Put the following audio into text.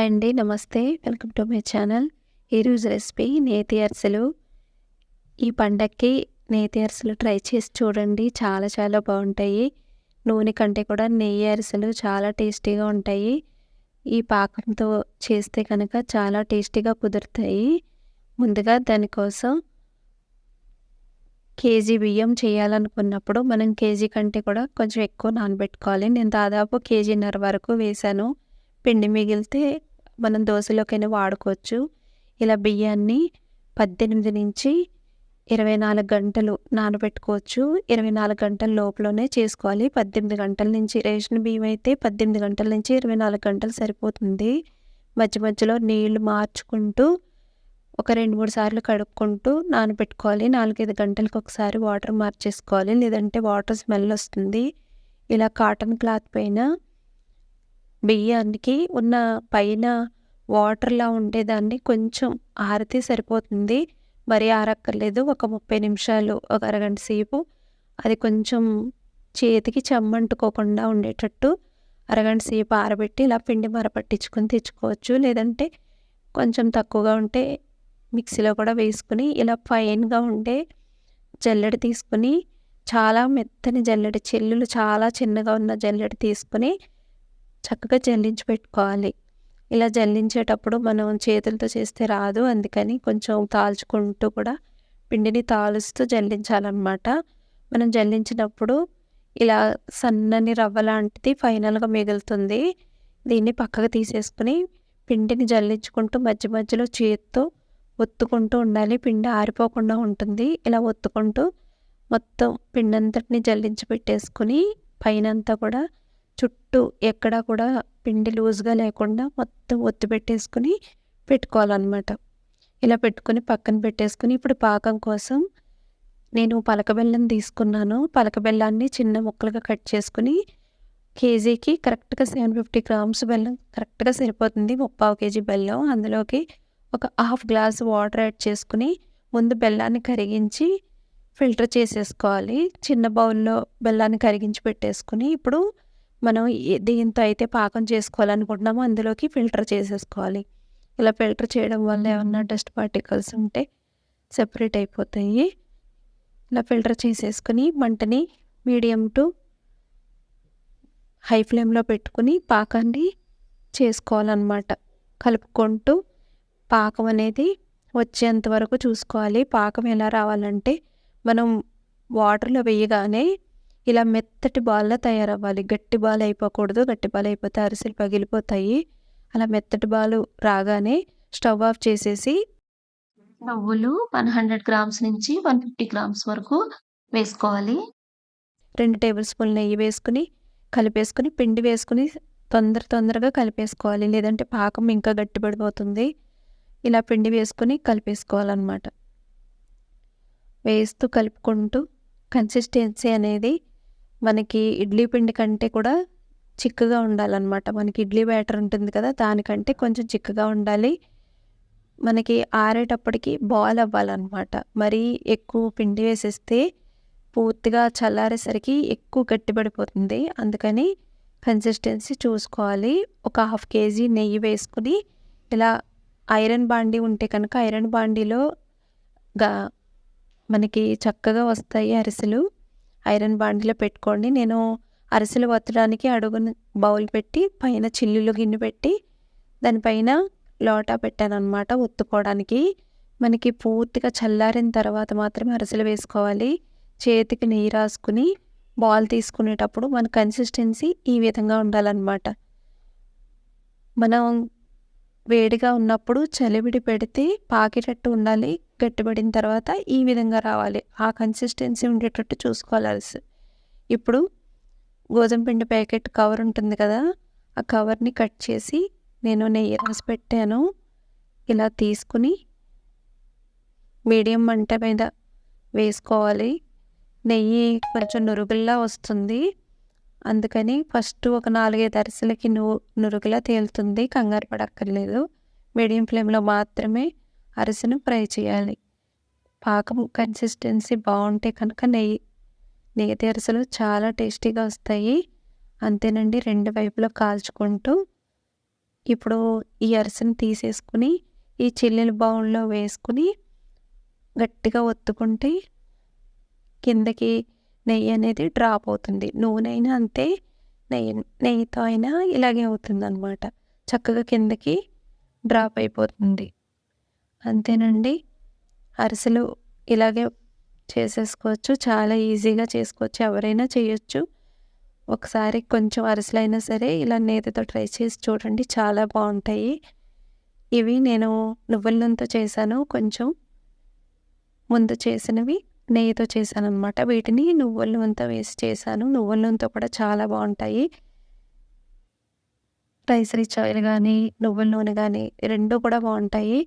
Hi అండి నమస్తే. Welcome to my channel. ఈరోజు రెసిపీ నేతి అరిసెలు. ఈ పండక్కి నేతి అరిసెలు ట్రై చేసి చూడండి. చాలా చాలా బాగుంటాయి. నూనె కంటే కూడా నెయ్యి అరిసెలు చాలా టేస్టీగా ఉంటాయి. ఈ పాకంతో చేస్తే కనుక చాలా టేస్టీగా కుదురుతాయి. ముందుగా దానికోసం కేజీ బియ్యం చేయాలనుకున్నప్పుడు మనం కేజీ కంటే కూడా కొంచెం ఎక్కువ నానబెట్టుకోవాలి. నేను దాదాపు కేజీన్నర వరకు వేశాను. పిండి మిగిలితే మనం దోశలోకైనా వాడుకోవచ్చు. ఇలా బియ్యాన్ని పద్దెనిమిది నుంచి ఇరవై నాలుగు గంటలు నానబెట్టుకోవచ్చు. ఇరవై నాలుగు గంటల లోపలనే చేసుకోవాలి. పద్దెనిమిది గంటల నుంచి రేషన్ బియ్యం అయితే పద్దెనిమిది గంటల నుంచి ఇరవై నాలుగు గంటలు సరిపోతుంది. మధ్య మధ్యలో నీళ్ళు మార్చుకుంటూ ఒక రెండు మూడు సార్లు కడుక్కుంటూ నానబెట్టుకోవాలి. నాలుగైదు గంటలకు ఒకసారి వాటర్ మార్చేసుకోవాలి. లేదంటే వాటర్ స్మెల్ వస్తుంది. ఇలా కాటన్ క్లాత్ పైన బియ్యానికి ఉన్న పైన వాటర్లా ఉండేదాన్ని. కొంచెం ఆరితే సరిపోతుంది. మరీ ఆరక్కర్లేదు. ఒక ముప్పై నిమిషాలు ఒక అరగంట సేపు. అది కొంచెం చేతికి చెమ్మంటుకోకుండా ఉండేటట్టు అరగంట సేపు ఆరబెట్టి ఇలా పిండి మరపట్టించుకొని తెచ్చుకోవచ్చు. లేదంటే కొంచెం తక్కువగా ఉంటే మిక్సీలో కూడా వేసుకుని ఇలా ఫైన్గా ఉండే జల్లెడ తీసుకుని చాలా మెత్తని జల్లెడ చెల్లులు చాలా చిన్నగా ఉన్న జల్లెడ తీసుకుని చక్కగా జల్లించి పెట్టుకోవాలి. ఇలా జల్లించేటప్పుడు మనం చేతులతో చేస్తే రాదు. అందుకని కొంచెం తాల్చుకుంటూ కూడా పిండిని తాలుస్తూ జల్లించాలన్నమాట మనం జల్లించినప్పుడు ఇలా సన్నని రవ్వ లాంటిది ఫైనల్గా మిగులుతుంది. దీన్ని పక్కకు తీసేసుకుని పిండిని జల్లించుకుంటూ మధ్య మధ్యలో చేత్తో ఒత్తుకుంటూ ఉండాలి. పిండి ఆరిపోకుండా ఉంటుంది. ఇలా ఒత్తుకుంటూ మొత్తం పిండి అంతటిని జల్లించి పెట్టేసుకుని పైనంతా కూడా చుట్టూ ఎక్కడా కూడా పిండి లూజ్గా లేకుండా మొత్తం ఒత్తి పెట్టేసుకుని పెట్టుకోవాలన్నమాట. ఇలా పెట్టుకుని పక్కన పెట్టేసుకుని ఇప్పుడు పాకం కోసం నేను పలక బెల్లం తీసుకున్నాను. పలక బెల్లాన్ని చిన్న ముక్కలుగా కట్ చేసుకుని కేజీకి కరెక్ట్గా సెవెన్ ఫిఫ్టీ గ్రామ్స్ బెల్లం కరెక్ట్గా సరిపోతుంది ముప్పావు కేజీ బెల్లం. అందులోకి ఒక హాఫ్ గ్లాస్ వాటర్ యాడ్ చేసుకుని ముందు బెల్లాన్ని కరిగించి ఫిల్టర్ చేసేసుకోవాలి. చిన్న బౌల్లో బెల్లాన్ని కరిగించి పెట్టేసుకుని ఇప్పుడు మనం దీంతో అయితే పాకం చేసుకోవాలనుకుంటున్నామో అందులోకి ఫిల్టర్ చేసేసుకోవాలి. ఇలా ఫిల్టర్ చేయడం వల్ల ఏమన్నా డస్ట్ పార్టికల్స్ ఉంటే సెపరేట్ అయిపోతాయి. ఇలా ఫిల్టర్ చేసేసుకుని మంటని మీడియం టు హై ఫ్లేమ్లో పెట్టుకుని పాకాన్ని చేసుకోవాలన్నమాట. కలుపుకుంటూ పాకం అనేది వచ్చేంత వరకు చూసుకోవాలి. పాకం ఎలా రావాలంటే మనం వాటర్లో వేయగానే ఇలా మెత్తటి బాల్లా తయారవ్వాలి. గట్టి బాల్ అయిపోకూడదు గట్టి బాల్ అయిపోతే అరిసెలు పగిలిపోతాయి. అలా మెత్తటి బాలు రాగానే స్టవ్ ఆఫ్ చేసేసి నువ్వులు వన్ హండ్రెడ్ గ్రామ్స్ నుంచి వన్ ఫిఫ్టీ గ్రామ్స్ వరకు వేసుకోవాలి. రెండు టేబుల్ స్పూన్ నెయ్యి వేసుకుని కలిపేసుకుని పిండి వేసుకుని తొందర తొందరగా కలిపేసుకోవాలి. లేదంటే పాకం ఇంకా గట్టిపడిపోతుంది. ఇలా పిండి వేసుకుని కలిపేసుకోవాలన్నమాట. వేస్తూ కలుపుకుంటూ కన్సిస్టెన్సీ అనేది మనకి ఇడ్లీ పిండి కంటే కూడా చిక్కగా ఉండాలన్నమాట. మనకి ఇడ్లీ బ్యాటర్ ఉంటుంది కదా దానికంటే కొంచెం చిక్కగా ఉండాలి. మనకి ఆరేటప్పటికి బాల్ అవ్వాలన్నమాట. మరీ ఎక్కువ పిండి వేసేస్తే పూర్తిగా చల్లారేసరికి ఎక్కువ గట్టిపడిపోతుంది. అందుకని కన్సిస్టెన్సీ చూసుకోవాలి. ఒక హాఫ్ కేజీ నెయ్యి వేసుకుని ఇలా ఐరన్ బాండీ ఉంటే కనుక ఐరన్ బాండీలో గా మనకి చక్కగా వస్తాయి అరిసెలు. ఐరన్ బాండిలో పెట్టుకోండి. నేను అరిసెలు వత్తడానికి అడుగున బౌల్ పెట్టి పైన చిల్లులు గిన్నె పెట్టి దానిపైన లోటా పెట్టాను అనమాట ఒత్తుకోవడానికి. మనకి పూర్తిగా చల్లారిన తర్వాత మాత్రమే అరిసెలు వేసుకోవాలి. చేతికి నెయ్యి రాసుకుని బాల్ తీసుకునేటప్పుడు మన కన్సిస్టెన్సీ ఈ విధంగా ఉండాలన్నమాట. మనం వేడిగా ఉన్నప్పుడు చలివిడి పెడితే పాకేటట్టు ఉండాలి గట్టిపడిన తర్వాత ఈ విధంగా రావాలి. ఆ కన్సిస్టెన్సీ ఉండేటట్టు చూసుకోవాలి ఇప్పుడు గోధుమ పిండి ప్యాకెట్ కవర్ ఉంటుంది కదా ఆ కవర్ని కట్ చేసి నేను నెయ్యి రాసి పెట్టాను. ఇలా తీసుకుని మీడియం మంట మీద వేసుకోవాలి. నెయ్యి కొంచెం నురుగుల్లా వస్తుంది. అందుకని ఫస్ట్ ఒక నాలుగైదు అరిసెలకి ను నురుగులా తేలుతుంది. కంగారు పడక్కర్లేదు. మీడియం ఫ్లేమ్లో మాత్రమే అరిసెను ఫ్రై చేయాలి. పాకం కన్సిస్టెన్సీ బాగుంటే కనుక నెయ్యి నెయ్యి అరిసెలు చాలా టేస్టీగా వస్తాయి. అంతేనండి రెండు వైపులో కాల్చుకుంటూ ఇప్పుడు ఈ అరిసెను తీసేసుకుని ఈ చిల్లుల బౌల్లో వేసుకుని గట్టిగా ఒత్తుకుంటే కిందకి నెయ్యి అనేది డ్రాప్ అవుతుంది. నూనె అయినా అంతే నెయ్యి నెయ్యితో అయినా ఇలాగే అవుతుంది అనమాట చక్కగా కిందకి డ్రాప్ అయిపోతుంది. అంతేనండి. అరిసెలు ఇలాగే చేసేసుకోవచ్చు. చాలా ఈజీగా చేసుకోవచ్చు. ఎవరైనా చేయొచ్చు. ఒకసారి కొంచెం అరిసెలైనా సరే ఇలా నేతతో ట్రై చేసి చూడండి. చాలా బాగుంటాయి. ఇవి నేను నువ్వుల నూనెతో చేశాను. కొంచెం ముందు చేసినవి నెయ్యితో చేశాను అనమాట వీటిని నువ్వుల నూనెతో వేసి చేశాను. నువ్వుల నూనెతో కూడా చాలా బాగుంటాయి. రైస్ రిచ్ ఆయిల్ కానీ నువ్వుల నూనె కానీ రెండు కూడా బాగుంటాయి.